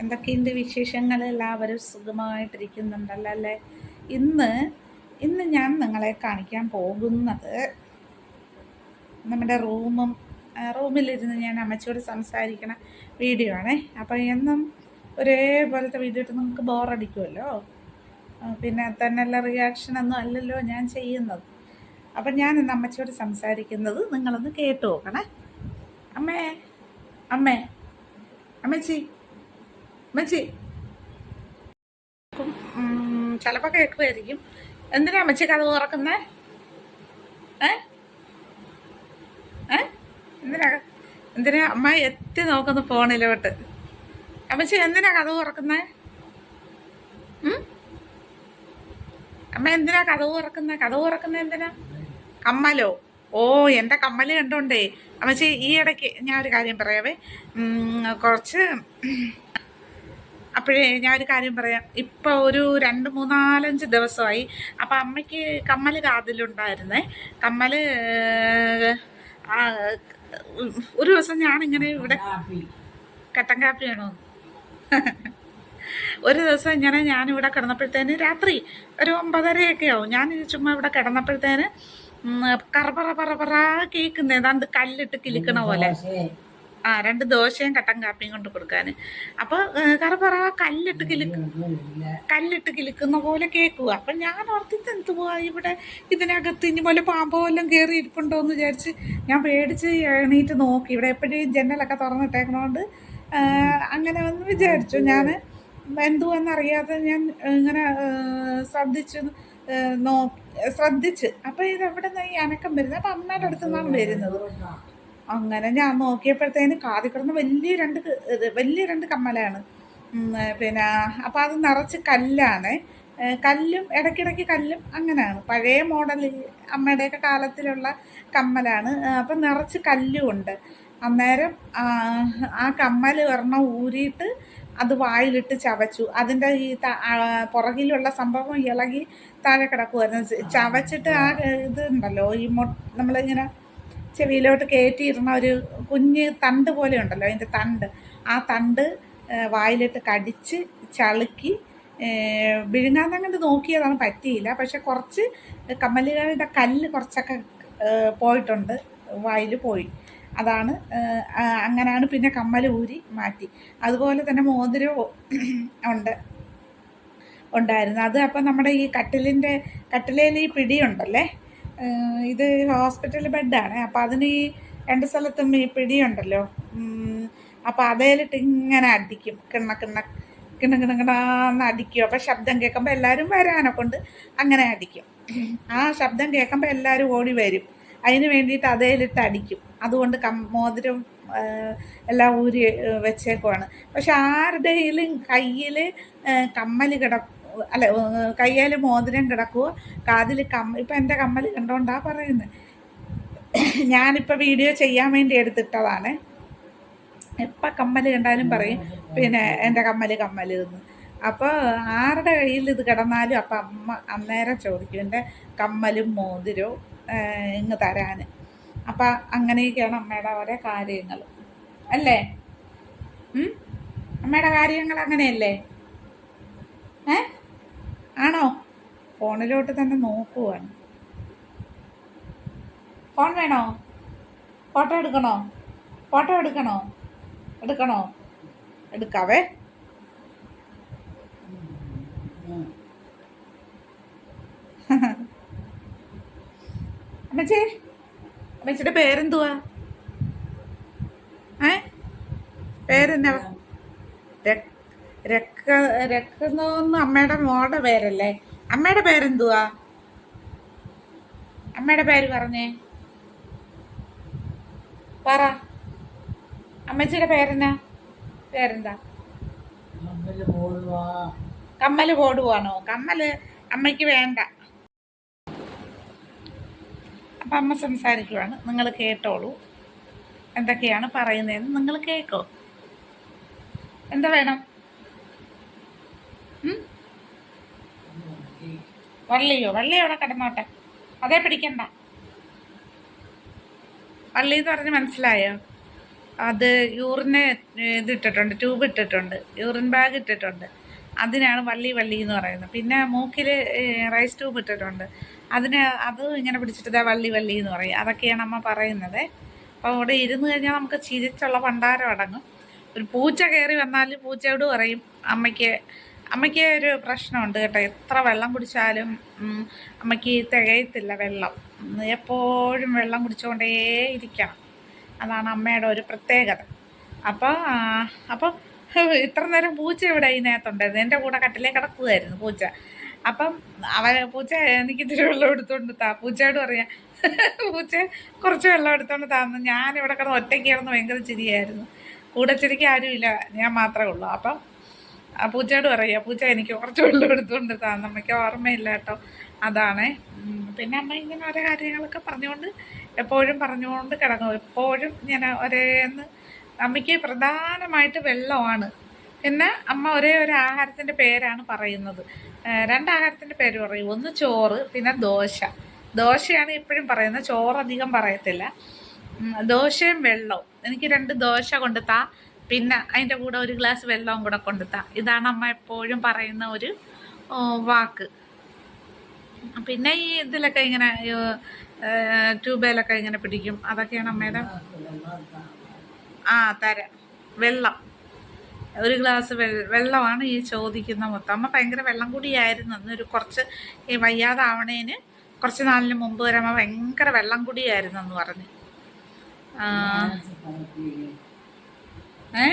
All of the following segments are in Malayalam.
എന്തൊക്കെയുണ്ട് വിശേഷങ്ങൾ എല്ലാവരും സുഖമായിട്ടിരിക്കുന്നുണ്ടല്ലോ അല്ലേ? ഇന്ന് ഇന്ന് ഞാൻ നിങ്ങളെ കാണിക്കാൻ പോകുന്നത് നമ്മുടെ റൂമും റൂമിലിരുന്ന് ഞാൻ അമ്മച്ചോട് സംസാരിക്കണ വീഡിയോ ആണേ. അപ്പോൾ എന്നും ഒരേപോലത്തെ വീഡിയോ ഇട്ട് നിങ്ങൾക്ക് ബോറടിക്കുമല്ലോ പിന്നെ തന്നെയുള്ള റിയാക്ഷനൊന്നും അല്ലല്ലോ ഞാൻ ചെയ്യുന്നത്. അപ്പം ഞാൻ ഇന്ന് അമ്മച്ചോട് സംസാരിക്കുന്നത് നിങ്ങളൊന്ന് കേട്ടു നോക്കണേ. അമ്മേ അമ്മേ അമ്മച്ചി. അമ്മച്ചി. ചിലപ്പോൾ കേൾക്കുമായിരിക്കും എന്തിനാ അമ്മച്ചി കഥ തുറക്കുന്നേ? ഏ? എന്തിനാ എന്തിനാ അമ്മ എത്തി നോക്കുന്നു ഫോണിലോട്ട്. അമ്മച്ചി എന്തിനാ കഥ തുറക്കുന്നേ? അമ്മ എന്തിനാ കഥ തുറക്കുന്നേ? കഥ തുറക്കുന്നേ എന്തിനാ? കമ്മലോ? ഓ എന്റെ കമ്മൽ കണ്ടോണ്ടേ. അമ്മച്ചി ഈ ഇടയ്ക്ക് ഞാൻ ഒരു കാര്യം പറയാവേ. കുറച്ച് അപ്പോഴേ ഞാൻ ഒരു കാര്യം പറയാം. ഇപ്പം ഒരു രണ്ട് മൂന്നാലഞ്ച് ദിവസമായി അപ്പം അമ്മയ്ക്ക് കമ്മൽ കാതിലുണ്ടായിരുന്നേ. കമ്മൽ ഒരു ദിവസം ഞാനിങ്ങനെ ഇവിടെ കട്ടൻ കാപ്പിയാണോ ഒരു ദിവസം ഇങ്ങനെ ഞാനിവിടെ കിടന്നപ്പോഴത്തേന് രാത്രി ഒരു ഒമ്പതരയൊക്കെ ആവും. ഞാൻ ചുമ്മാ ഇവിടെ കിടന്നപ്പോഴത്തേന് കറപറ പറ പറ കേൾക്കുന്ന. ഏതാണ്ട് കല്ലിട്ട് കിളിക്കണ പോലെ. ആ രണ്ട് ദോശയും കട്ടൻ കാപ്പിയും കൊണ്ട് കൊടുക്കാൻ അപ്പോൾ കറപറ കല്ലിട്ട് കിലുക്ക് കല്ലിട്ട് കിലുക്കുന്ന പോലെ കേൾക്കുക. അപ്പം ഞാൻ ഓർത്തിട്ട് എന്ത് പോവാ ഇവിടെ ഇതിനകത്ത് ഇനി പോലെ പാമ്പോ എല്ലാം കയറി ഇരിപ്പുണ്ടോ എന്ന് വിചാരിച്ച് ഞാൻ പേടിച്ച് എണീറ്റ് നോക്കി. ഇവിടെ എപ്പോഴും ജനലൊക്കെ തുറന്നിട്ടേക്കണോണ്ട് അങ്ങനെ ഒന്ന് വിചാരിച്ചു. ഞാൻ എന്തുവെന്നറിയാതെ ഞാൻ ഇങ്ങനെ ശ്രദ്ധിച്ചു നോ ശ്രദ്ധിച്ച്. അപ്പൊ ഇത് എവിടെ നിന്ന് ഈ അനക്കം വരുന്നത്? അപ്പം അമ്മയുടെ അടുത്ത് നിന്നാണ് വരുന്നത്. അങ്ങനെ ഞാൻ നോക്കിയപ്പോഴത്തേന് കാതി കിടന്ന് വലിയ രണ്ട് വലിയ രണ്ട് കമ്മലാണ്. പിന്നെ അപ്പം അത് നിറച്ച് കല്ലാണ്. കല്ലും ഇടയ്ക്കിടയ്ക്ക് കല്ലും അങ്ങനെയാണ്. പഴയ മോഡൽ അമ്മയുടെയൊക്കെ കാലത്തിലുള്ള കമ്മലാണ്. അപ്പം നിറച്ച് കല്ലും ഉണ്ട്. അന്നേരം ആ, കമ്മൽ ഒരെണ്ണം ഊരിയിട്ട് അത് വായിലിട്ട് ചവച്ചു. അതിന്റെ ഈ പുറകിലുള്ള സംഭവം ഇളകി താഴെ കിടക്കുമായിരുന്നു ചവച്ചിട്ട് ആ ഇത് ഉണ്ടല്ലോ ഈ മൊ നമ്മളിങ്ങനെ ചെവിയിലോട്ട് കയറ്റിയിരുന്ന ഒരു കുഞ്ഞ് തണ്ട് പോലെ ഉണ്ടല്ലോ അതിന്റെ തണ്ട്. ആ തണ്ട് വായിലിട്ട് കടിച്ച് ചളുക്കി വിഴുങ്ങാന്നങ്ങോട്ട് നോക്കിയതാണ് പറ്റിയില്ല. പക്ഷെ കുറച്ച് കമ്മലുകളുടെ കല്ല് കുറച്ചൊക്കെ പോയിട്ടുണ്ട് വായിൽ പോയി. അതാണ് അങ്ങനെയാണ് പിന്നെ കമ്മൽ ഊരി മാറ്റി. അതുപോലെ തന്നെ മോതിരവും ഉണ്ട് ഉണ്ടായിരുന്നു. അത് അപ്പം നമ്മുടെ ഈ കട്ടിലിന്റെ കട്ടിലേൽ ഈ പിടിയുണ്ടല്ലേ ഇത് ഹോസ്പിറ്റൽ ബെഡാണ് അപ്പം അതിന് ഈ രണ്ട് സ്ഥലത്തും ഈ പിടിയുണ്ടല്ലോ. അപ്പം അതേലിട്ട് ഇങ്ങനെ അടിക്കും. കിണ്ണ കിണ്ണ കിണ കിണ കിണാന്ന് അടിക്കും. അപ്പം ശബ്ദം കേൾക്കുമ്പോൾ എല്ലാവരും വരാനെ കൊണ്ട് അങ്ങനെ അടിക്കും. ആ ശബ്ദം കേൾക്കുമ്പോൾ എല്ലാവരും ഓടി വരും. അതിന് വേണ്ടിയിട്ട് അതേലിട്ട് അടിക്കും. അതുകൊണ്ട് കം മോതിരം എല്ലാം ഊരി വെച്ചേക്കുവാണ്. പക്ഷെ ആരുടെയിലും കയ്യിൽ കമ്മൽ കിട അല്ല കയ്യിൽ മോതിരം കിടക്കുക കാതിൽ കമ്മ ഇപ്പം എന്റെ കമ്മൽ കണ്ടോണ്ടാ പറയുന്നത് ഞാനിപ്പോൾ വീഡിയോ ചെയ്യാൻ വേണ്ടി എടുത്തിട്ടതാണ്. എപ്പം കമ്മൽ കണ്ടാലും പറയും പിന്നെ എന്റെ കമ്മൽ കമ്മൽ എന്ന്. അപ്പോൾ ആരുടെ കയ്യിൽ ഇത് കിടന്നാലും അപ്പം അമ്മ അന്നേരം ചോദിക്കും എന്റെ കമ്മലും മോതിരവും ഇങ്ങ് തരാൻ അപ്പം അങ്ങനെയൊക്കെയാണ് അമ്മയുടെ ഓരോ കാര്യങ്ങൾ അല്ലേ? അമ്മയുടെ കാര്യങ്ങൾ അങ്ങനെയല്ലേ ഏ ആണോ ഫോണിലോട്ട് തന്നെ നോക്കുവാണ്. ഫോൺ വേണോ? ഫോട്ടോ എടുക്കണോ? ഫോട്ടോ എടുക്കണോ? എടുക്കണോ? എടുക്കാവേ. അമ്മച്ചേ അമ്മച്ചിയുടെ പേരെന്തുവാ? ഏ? പേരെന്നാ? രക്- രക്ക രക്കുന്നോന്ന് അമ്മയുടെ മോടെ പേരല്ലേ? അമ്മയുടെ പേരെന്തുവാ? അമ്മയുടെ പേര് പറഞ്ഞേ. പറ. അമ്മച്ചിയുടെ പേരെന്നാ? പേരെന്താ? കമ്മൽ പോടുവാണോ? കമ്മൽ അമ്മയ്ക്ക് വേണ്ട. അപ്പം അമ്മ സംസാരിക്കുവാണ്. നിങ്ങൾ കേട്ടോളൂ. എന്തൊക്കെയാണ് പറയുന്നതെന്ന് നിങ്ങൾ കേൾക്കോ എന്താ വേണം? വള്ളിയോ? വള്ളി അവിടെ കിടന്നോട്ടെ. അതേ പിടിക്കണ്ട. വള്ളി എന്ന് പറഞ്ഞ് മനസ്സിലായോ? അത് യൂറിന് ഇതിട്ടിട്ടുണ്ട് ട്യൂബ് ഇട്ടിട്ടുണ്ട് യൂറിൻ ബാഗ് ഇട്ടിട്ടുണ്ട്. അതിനാണ് വള്ളി വള്ളി എന്ന് പറയുന്നത്. പിന്നെ മൂക്കിൽ റൈസ് ട്യൂബ് ഇട്ടിട്ടുണ്ട്. അതിന് അത് ഇങ്ങനെ പിടിച്ചിട്ട് വള്ളി വള്ളി എന്ന് പറയും. അതൊക്കെയാണ് അമ്മ പറയുന്നത്. അപ്പോൾ അവിടെ ഇരുന്ന് കഴിഞ്ഞാൽ നമുക്ക് ചിരിച്ചുള്ള ഭണ്ഡാരം അടങ്ങും. ഒരു പൂച്ച കയറി വന്നാൽ പൂച്ചയോട് പറയും അമ്മയ്ക്ക് അമ്മയ്ക്ക് ഒരു പ്രശ്നമുണ്ട് കേട്ടോ. എത്ര വെള്ളം കുടിച്ചാലും അമ്മയ്ക്ക് തികയത്തില്ല വെള്ളം. എപ്പോഴും വെള്ളം കുടിച്ചുകൊണ്ടേ ഇരിക്കണം. അതാണ് അമ്മയുടെ ഒരു പ്രത്യേകത. അപ്പോൾ അപ്പം ഇത്ര നേരം പൂച്ച ഇവിടെ ഇതിനകത്തുണ്ടായിരുന്നു എന്റെ കൂടെ കട്ടിലേ കിടക്കുകയായിരുന്നു പൂച്ച. അപ്പം അവ പൂച്ച എനിക്ക് ഇത്തിരി വെള്ളം എടുത്തുകൊണ്ട് താ. പൂച്ചയോട് പറയാം പൂച്ച കുറച്ച് വെള്ളം എടുത്തോണ്ട് താന്ന് ഞാനിവിടെ കിടന്ന് ഒറ്റയ്ക്ക് കിടന്ന് ഭയങ്കര ചിരിയായിരുന്നു. കൂടെ ചിരിക്ക് ആരുമില്ല. ഞാൻ മാത്രമേ ഉള്ളൂ. അപ്പം ആ പൂച്ചയോട് പറയാ പൂച്ച എനിക്ക് കുറച്ച് വെള്ളം എടുത്തുകൊണ്ട് താന്ന് അമ്മയ്ക്ക് ഓർമ്മയില്ല കേട്ടോ. അതാണ്. പിന്നെ അമ്മ ഇങ്ങനെ ഓരോ കാര്യങ്ങളൊക്കെ പറഞ്ഞുകൊണ്ട് എപ്പോഴും പറഞ്ഞുകൊണ്ട് കിടക്കും എപ്പോഴും ഞാൻ ഒരേന്ന് അമ്മയ്ക്ക് പ്രധാനമായിട്ട് വെള്ളമാണ്. പിന്നെ അമ്മ ഒരേ ഒരു ആഹാരത്തിന്റെ പേരാണ് പറയുന്നത്. രണ്ടാഹാരത്തിന്റെ പേര് പറയും. ഒന്ന് ചോറ് പിന്നെ ദോശ. ദോശയാണ് ഇപ്പോഴും പറയുന്നത്. ചോറ് അധികം പറയത്തില്ല ദോശയും വെള്ളവും. എനിക്ക് രണ്ട് ദോശ കൊണ്ട് താ പിന്നെ അതിന്റെ കൂടെ ഒരു ഗ്ലാസ് വെള്ളവും കൂടെ കൊണ്ടുത്താം. ഇതാണ് അമ്മ എപ്പോഴും പറയുന്ന ഒരു വാക്ക്. പിന്നെ ഈ ഇതിലൊക്കെ ഇങ്ങനെ ട്യൂബേലൊക്കെ ഇങ്ങനെ പിടിക്കും. അതൊക്കെയാണ് അമ്മയുടെ ആ തരാം. വെള്ളം. ഒരു ഗ്ലാസ് വെള്ളമാണ് ഈ ചോദിക്കുന്ന മൊത്തം. അമ്മ ഭയങ്കര വെള്ളം കുടിയായിരുന്നു. അന്നൊരു കുറച്ച് ഈ വയ്യാതാവണേന് കുറച്ച് നാളിന് മുമ്പ് വരെ അമ്മ ഭയങ്കര വെള്ളം കുടിയായിരുന്നു എന്ന് പറഞ്ഞു. ആ, ഏ?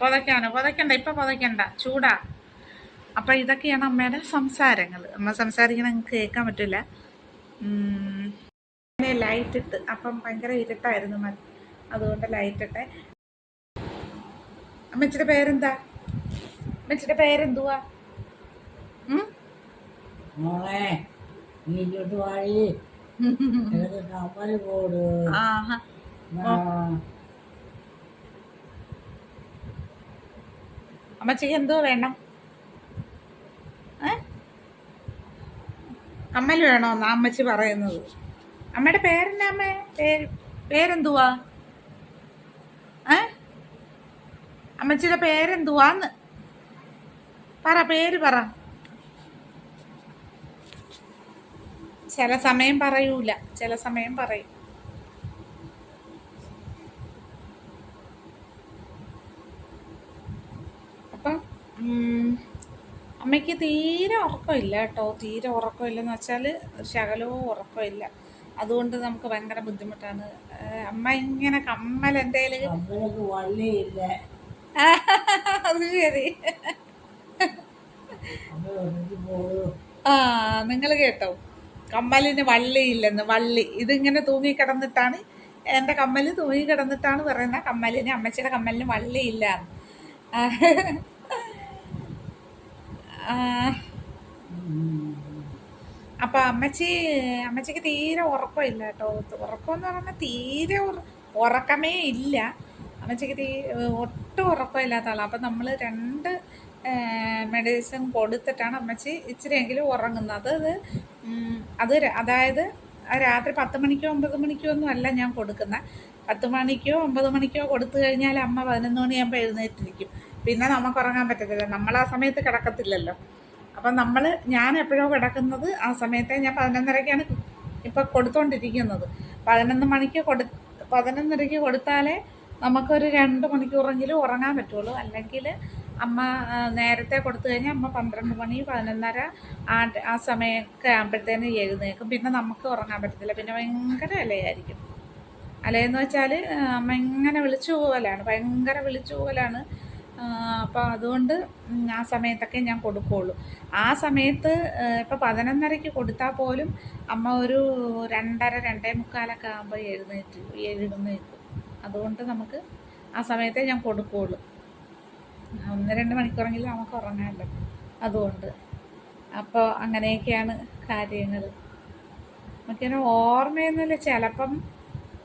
പുതയ്ക്കാനോ? പുതയ്ക്കണ്ട ഇപ്പൊ പുതയ്ക്കണ്ട. ചൂടാ. അപ്പൊ ഇതൊക്കെയാണ് അമ്മയുടെ സംസാരങ്ങൾ അമ്മ സംസാരിക്കണ നിങ്ങൾക്ക് കേൾക്കാൻ പറ്റില്ല. ലൈറ്റ് ഇട്ട് അപ്പം ഭയങ്കര ഇരുട്ടായിരുന്നു അതുകൊണ്ട് ലൈറ്റ് ഇട്ടെ. അമ്മച്ചിയുടെ പേരെന്താ? അമ്മച്ചിയുടെ പേരെന്തുവാ? മോളെ നീ ഇങ്ങോട്ട് വാഴി എനിക്ക് കമ്മൽ ആഹാ. അമ്മച്ചിക്ക് എന്തോ വേണം? അമ്മൽ വേണോ വേണോന്നാ അമ്മച്ചി പറയുന്നത്. അമ്മയുടെ പേരെന്നാ അമ്മ? പേര് പേരെന്തുവാ? അമ്മച്ചിയുടെ പേരെന്തുവാന്ന്? പറ പേര് പറ. ചില സമയം പറയൂല ചില സമയം പറയും അപ്പം ഉം, അമ്മയ്ക്ക് തീരെ ഉറക്കമില്ല കേട്ടോ. തീരെ ഉറക്കമില്ലെന്ന് വെച്ചാൽ ശകലവും ഉറക്കമില്ല. അതുകൊണ്ട് നമുക്ക് ഭയങ്കര ബുദ്ധിമുട്ടാണ്. അമ്മ ഇങ്ങനെ കമ്മൽ എന്തേലും? അത് ശരി. ആ നിങ്ങൾ കേട്ടോ. കമ്മലിന് വള്ളിയില്ലെന്ന് വള്ളി. ഇതിങ്ങനെ തൂങ്ങിക്കിടന്നിട്ടാണ് എന്റെ കമ്മൽ തൂങ്ങിക്കിടന്നിട്ടാണ് പറയുന്നത്. കമ്മലിന് അമ്മച്ചിയുടെ കമ്മലിന് വള്ളിയില്ല അപ്പൊ അമ്മച്ചി അമ്മച്ചിക്ക് തീരെ ഉറക്കമില്ല കേട്ടോ. ഉറക്കം എന്ന് പറഞ്ഞാൽ തീരെ ഉറക്കമേ ഇല്ല. അമ്മച്ചിക്ക് തീ ഒട്ടും ഉറക്കമില്ലാത്ത ആളാണ് അപ്പം നമ്മൾ രണ്ട് മെഡിസിൻ കൊടുത്തിട്ടാണ് അമ്മച്ചി ഇച്ചിരിയെങ്കിലും ഉറങ്ങുന്നത്. അത് അത് അതായത് രാത്രി പത്ത് മണിക്കോ ഒമ്പത് മണിക്കോ ഒന്നും അല്ല ഞാൻ കൊടുക്കുന്നത് പത്ത് മണിക്കോ ഒമ്പത് മണിക്കോ കൊടുത്തു കഴിഞ്ഞാൽ അമ്മ പതിനൊന്ന് മണിയാകുമ്പോൾ എഴുന്നേറ്റിരിക്കും. പിന്നെ നമുക്ക് ഉറങ്ങാൻ പറ്റത്തില്ല. നമ്മൾ ആ സമയത്ത് കിടക്കത്തില്ലല്ലോ. അപ്പം നമ്മൾ ഞാൻ എപ്പോഴോ കിടക്കുന്നത് ആ സമയത്തെ ഞാൻ പതിനൊന്നരയ്ക്കാണ് ഇപ്പം കൊടുത്തോണ്ടിരിക്കുന്നത്. പതിനൊന്ന് മണിക്ക് കൊടു പതിനൊന്നരയ്ക്ക് കൊടുത്താലേ നമുക്കൊരു രണ്ട് മണിക്കൂറെങ്കിലും ഉറങ്ങാൻ പറ്റുള്ളൂ. അല്ലെങ്കിൽ അമ്മ നേരത്തെ കൊടുത്തു കഴിഞ്ഞാൽ അമ്മ പന്ത്രണ്ട് മണി പതിനൊന്നര ആ ആ സമയമൊക്കെ ആകുമ്പോഴത്തേന് എഴുന്നേക്കും പിന്നെ നമുക്ക് ഉറങ്ങാൻ പറ്റത്തില്ല. പിന്നെ ഭയങ്കര അലയായിരിക്കും. അലയെന്ന് വെച്ചാൽ അമ്മ ഇങ്ങനെ വിളിച്ചു പോകലാണ് ഭയങ്കര വിളിച്ചു പോകലാണ് അപ്പോൾ അതുകൊണ്ട് ആ സമയത്തൊക്കെ ഞാൻ കൊടുക്കുകയുള്ളൂ ആ സമയത്ത് ഇപ്പോൾ പതിനൊന്നരയ്ക്ക് കൊടുത്താൽ പോലും അമ്മ ഒരു രണ്ടര രണ്ടേ മുക്കാലൊക്കെ ആകുമ്പോൾ എഴുന്നേറ്റ് എഴുന്നേക്കും. അതുകൊണ്ട് നമുക്ക് ആ സമയത്തെ ഞാൻ കൊടുക്കുകയുള്ളൂ ഒന്ന് രണ്ട് മണിക്കൂറെങ്കിലും നമുക്ക് ഉറങ്ങാമല്ലോ അതുകൊണ്ട്. അപ്പോൾ അങ്ങനെയൊക്കെയാണ് കാര്യങ്ങൾ. നമുക്കിങ്ങനെ ഓർമ്മയൊന്നുമില്ല. ചിലപ്പം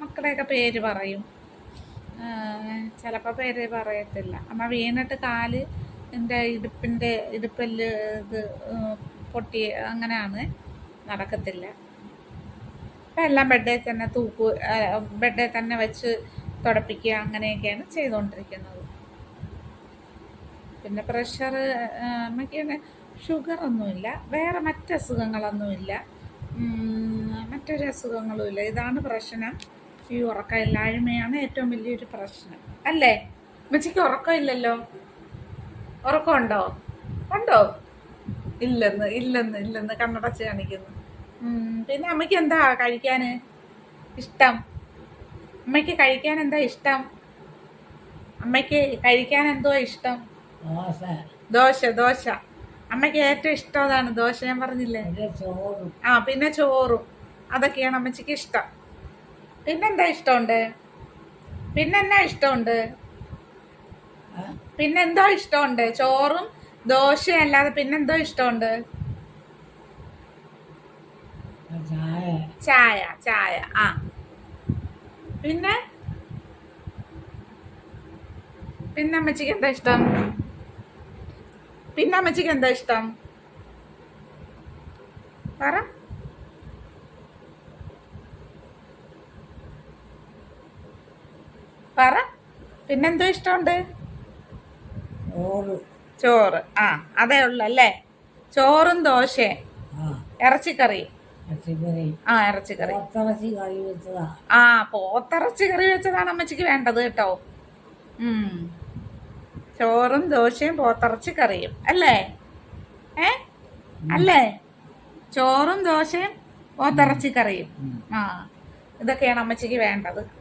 മക്കളുടെയൊക്കെ പേര് പറയും. ചിലപ്പോൾ പേര് പറയത്തില്ല. അമ്മ വീണിട്ട് കാൽ എന്റെ ഇടുപ്പിന്റെ ഇടുപ്പൽ ഇത് പൊട്ടി അങ്ങനെയാണ് നടക്കത്തില്ല. അപ്പം എല്ലാം ബെഡിൽ തന്നെ തൂക്കു ബെഡിൽ തന്നെ വെച്ച് തുടപ്പിക്കുക അങ്ങനെയൊക്കെയാണ് ചെയ്തുകൊണ്ടിരിക്കുന്നത് പിന്നെ പ്രഷർ അമ്മയ്ക്ക് ഷുഗർ ഒന്നുമില്ല വേറെ മറ്റസുഖങ്ങളൊന്നുമില്ല മറ്റൊരു അസുഖങ്ങളുമില്ല ഇതാണ് പ്രശ്നം. ഈ ഉറക്കമില്ലായ്മയാണ് ഏറ്റവും വലിയൊരു പ്രശ്നം. അല്ലേ? അമ്മച്ചിക്ക് ഉറക്കമില്ലല്ലോ? ഉറക്കമുണ്ടോ? ഉണ്ടോ? ഇല്ലെന്ന് ഇല്ലെന്ന് ഇല്ലെന്ന് കണ്ണടച്ച് കാണിക്കുന്നു പിന്നെ അമ്മയ്ക്ക് എന്താ കഴിക്കാൻ ഇഷ്ടം? അമ്മയ്ക്ക് കഴിക്കാൻ എന്താ ഇഷ്ടം? അമ്മയ്ക്ക് കഴിക്കാൻ എന്തോ ഇഷ്ടം? ദോശ. ദോശ അമ്മയ്ക്ക് ഏറ്റവും ഇഷ്ടം അതാണ് ദോശ ഞാൻ പറഞ്ഞില്ലേ? ആ പിന്നെ ചോറും. അതൊക്കെയാണ് അമ്മച്ചിക്ക് ഇഷ്ടം. പിന്നെന്താ ഇഷ്ടമുണ്ട്? പിന്നെന്നാ ഇഷ്ടമുണ്ട്? പിന്നെന്തോ ഇഷ്ടമുണ്ട്? ചോറും ദോശയും അല്ലാതെ പിന്നെന്തോ ഇഷ്ടമുണ്ട്? ചായ. ചായ ചായ. ആ. പിന്നെ? പിന്നെ അമ്മച്ചിക്ക് എന്താ ഇഷ്ടം? പിന്നെ അമ്മച്ചിക്ക് എന്താ ഇഷ്ടം? പറ. പിന്നെന്തോ ഇഷ്ടമുണ്ട്? ചോറ്. ആ അതേ ഉള്ളു അല്ലേ? ചോറും ദോശയും. ഇറച്ചിക്കറി. ആ ഇറച്ചിക്കറി. ആ പോത്തിറച്ചി കറി വെച്ചതാണ് അമ്മച്ചിക്ക് വേണ്ടത് കേട്ടോ. ഉം. ചോറും ദോശയും പോത്തിറച്ചി കറിയും. അല്ലേ? ഏ? അല്ലേ? ചോറും ദോശയും പോത്തിറച്ചി കറിയും. ആ ഇതൊക്കെയാണ് അമ്മച്ചിക്ക് വേണ്ടത്.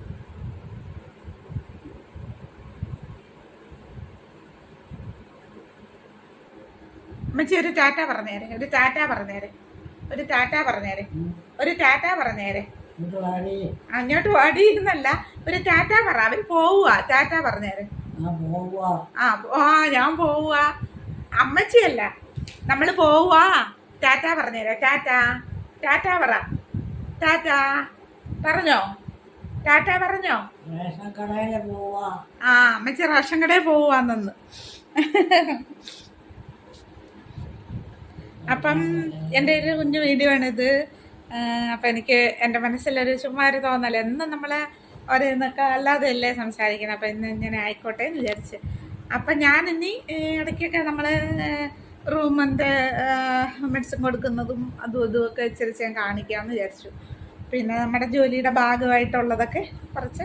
അമ്മച്ചി ഒരു ടാറ്റ പറഞ്ഞേരെ ഒരു ടാറ്റ പറഞ്ഞേരെ ഒരു ടാറ്റ പറഞ്ഞേരെ ഒരു ടാറ്റ പറഞ്ഞേരെ വാടി. അങ്ങോട്ട് ഓടിയിരുന്നല്ല ഒരു ടാറ്റ പറ അവൻ പോവുക ടാറ്റ പറഞ്ഞേരെ ആ ആ ഞാൻ പോവുക അമ്മച്ചിയല്ല നമ്മൾ പോവുക ടാറ്റ പറഞ്ഞേരെ ടാറ്റ ടാറ്റ പറ ടാറ്റ. പറഞ്ഞോ? ടാറ്റ പറഞ്ഞോ? റേഷൻ കടയിൽ പോവാ ആ അമ്മച്ചി റേഷൻ കടയിൽ പോവാന്നു അപ്പം എന്റെ ഒരു കുഞ്ഞു വീഡിയോ ആണിത് അപ്പം എനിക്ക് എന്റെ മനസ്സിലൊരു ചുമ്മാ ഒരു തോന്നൽ എന്നും നമ്മൾ അല്ലാതെ അല്ലേ സംസാരിക്കണം അപ്പം ഇന്ന് ഇങ്ങനെ ആയിക്കോട്ടെ എന്ന് വിചാരിച്ച്. അപ്പം ഞാൻ ഇനി ഇടയ്ക്കൊക്കെ നമ്മൾ റൂമിന്റെ മെഡിസിൻ കൊടുക്കുന്നതും അതും ഇതും ഒക്കെ ഇച്ചിരി ഞാൻ കാണിക്കാമെന്ന് വിചാരിച്ചു. പിന്നെ നമ്മുടെ ജോലിയുടെ ഭാഗമായിട്ടുള്ളതൊക്കെ കുറച്ച്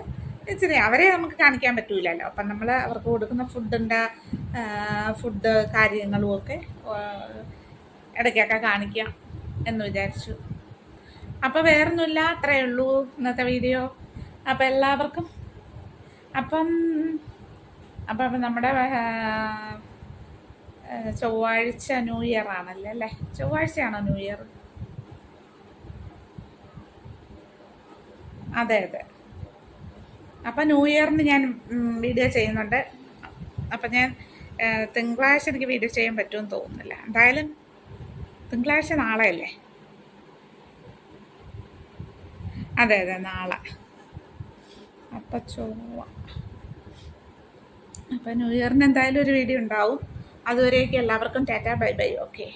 ഇച്ചിരി അവരെ നമുക്ക് കാണിക്കാൻ പറ്റൂലല്ലോ. അപ്പം നമ്മൾ അവർക്ക് കൊടുക്കുന്ന ഫുഡിന്റെ ഫുഡ് കാര്യങ്ങളും ഒക്കെ ഇടയ്ക്കൊക്കെ കാണിക്കാം എന്ന് വിചാരിച്ചു. അപ്പോൾ വേറൊന്നുമില്ല അത്രയേ ഉള്ളൂ ഇന്നത്തെ വീഡിയോ. അപ്പോൾ എല്ലാവർക്കും അപ്പം അപ്പം നമ്മുടെ ചൊവ്വാഴ്ച ന്യൂ ഇയർ ആണല്ലേ അല്ലേ? ചൊവ്വാഴ്ചയാണോ ന്യൂ ഇയർ? അതെ അതെ. അപ്പം ന്യൂ ഇയറിന് ഞാൻ വീഡിയോ ചെയ്യുന്നുണ്ട്. അപ്പം ഞാൻ തിങ്കളാഴ്ച എനിക്ക് വീഡിയോ ചെയ്യാൻ പറ്റുമെന്ന് തോന്നുന്നില്ല. എന്തായാലും തിങ്കളാഴ്ച നാളെയല്ലേ? അതെ അതെ നാളെ. അപ്പം ചൊവ്വ. അപ്പം ന്യൂ ഇയറിന് എന്തായാലും ഒരു വീഡിയോ ഉണ്ടാവും. അതുവരെയൊക്കെ എല്ലാവർക്കും ടാറ്റാ ബൈ ബൈ ഓക്കെ.